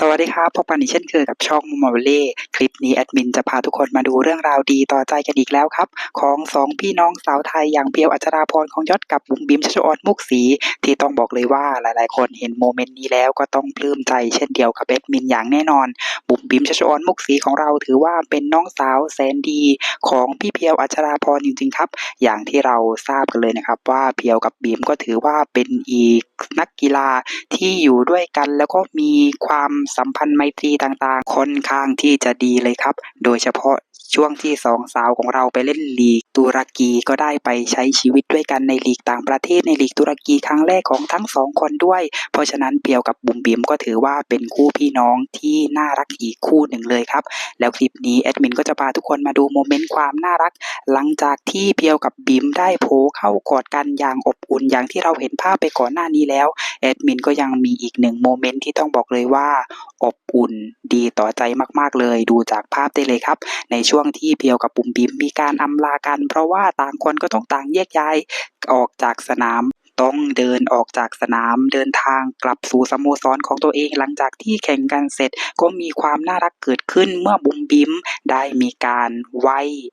สวัสดีครับพบกันอีกเช่นเคยกับช่องมุมมอลเล่คลิปนี้แอดมินจะพาทุกคนมาดูเรื่องราวดีต่อใจกันอีกแล้วครับ ของสองพี่น้องสาวไทยอย่างเพียวอัจราพรของยศกับบุ๋มบิมชัชออนมุกสีที่ต้องบอกเลยว่าหลายๆ คนเห็นโมเมนต์นี้แล้วก็ต้องปลื้มใจเช่นเดียวกับแอดมินอย่างแน่นอน บุ๋มบิมชัชออนมุกสีของเราถือว่าเป็นน้องสาวแสนดีของพี่เพียวอัชราพรจริงๆครับ อย่างที่เราทราบกันเลยนะครับ ว่าเพียวกับบีมก็ถือว่าเป็นอีกนักกีฬาที่อยู่ด้วยกัน แล้วก็มีความสัมพันธ์ไมตรีต่างๆค่อนข้างที่จะดีเลยครับ โดยเฉพาะ ช่วงที่สองสาวของเราไปเล่นลีกตุรกีก็ได้ไปใช้ชีวิตด้วยกันในลีกต่างประเทศในลีกตุรกีครั้งแรกของทั้งสองคนด้วย เพราะฉะนั้นเปียวกับบุ๋มบิมก็ถือว่าเป็นคู่พี่น้องที่น่ารักอีกคู่หนึ่งเลยครับ แล้วคลิปนี้แอดมินก็จะพาทุกคนมาดูโมเมนต์ความน่ารัก หลังจากที่เพียวกับบิมได้โผเข้ากอดกันอย่างอบอุ่นอย่างที่เราเห็นภาพไปก่อนหน้านี้แล้ว แอดมินก็ยังมีอีกหนึ่งโมเมนต์ที่ต้องบอกเลยว่า อบอุ่นดีต่อใจมากๆเลย ดูจากภาพได้เลยครับ ในช่วงที่เพียวกับบุมบิมมีการอำลากัน เพราะว่าต่างคนก็ต้องต่างแยกย้ายออกจากสนาม ต้องเดินออกจากสนามเดินทางกลับสู่สโมสรของตัวเองหลังจากที่แข่งกันเสร็จก็มีความน่ารักเกิดขึ้นเมื่อบุมบิมได้มีการไหว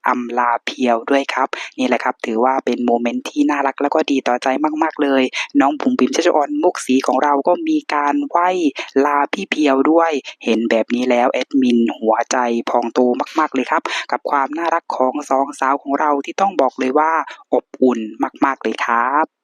อำลาเพียวด้วยครับ นี่แหละครับ ถือว่าเป็นโมเมนต์ที่น่ารักแล้วก็ดีต่อใจมาก ๆ เลย น้องบุ๋มบิมชัชออนมุกสีของเราก็มีการไหวลาพี่เพียวด้วย เห็นแบบนี้แล้วแอดมินหัวใจพองโตมาก ๆ เลยครับ กับความน่ารักของสองสาวของเราที่ต้องบอกเลยว่าอบอุ่นมาก ๆ เลยครับ